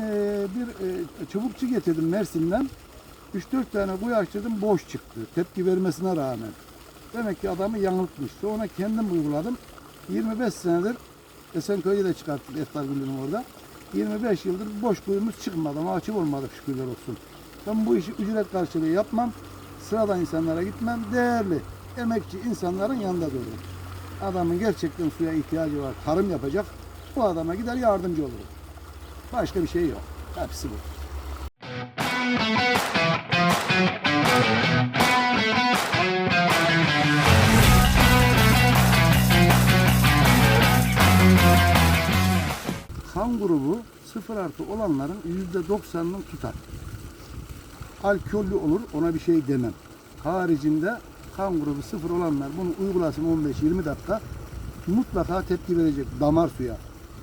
Ee, bir e, çubukçu getirdim Mersin'den. 3-4 tane kuyu açtırdım boş çıktı. Tepki vermesine rağmen. Demek ki adamı yanıltmış. Sonra kendim uyguladım. 25 senedir Esenköy'ü de çıkarttık Eftar Gülü'nün orada. 25 yıldır boş kuyumuz çıkmadı ama açık olmadık şükürler olsun. Ben bu işi ücret karşılığı yapmam. Sıradan insanlara gitmem. Değerli, emekçi insanların yanında dururum. Adamın gerçekten suya ihtiyacı var, tarım yapacak. Bu adama gider yardımcı olurum. Başka bir şey yok. Hepsi bu. Kan grubu sıfır artı olanların yüzde doksanını tutar. Alkollü olur ona bir şey demem. Haricinde kan grubu sıfır olanlar bunu uygulasın 15-20 dakika mutlaka tepki verecek damar suya.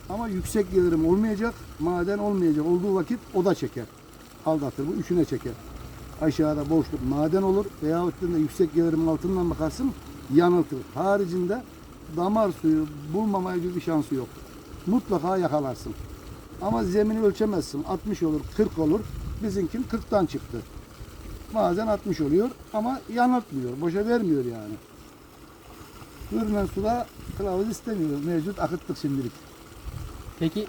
Ama yüksek gelirim olmayacak, maden olmayacak olduğu vakit o da çeker. Aldatır bu üçüne çeker. Aşağıda boşluk maden olur veyahut da yüksek gelirim altından bakarsın yanıltır. Haricinde damar suyu bulmamaya gibi bir şansı yok. Mutlaka yakalarsın. Ama zemini ölçemezsin. 60 olur, 40 olur. Bizimkin 40'tan çıktı. Bazen 60 oluyor ama yanıltmıyor. Boşa vermiyor yani. Hürmen suda kılavuz istemiyor. Mevcut akıttık şimdilik. 敵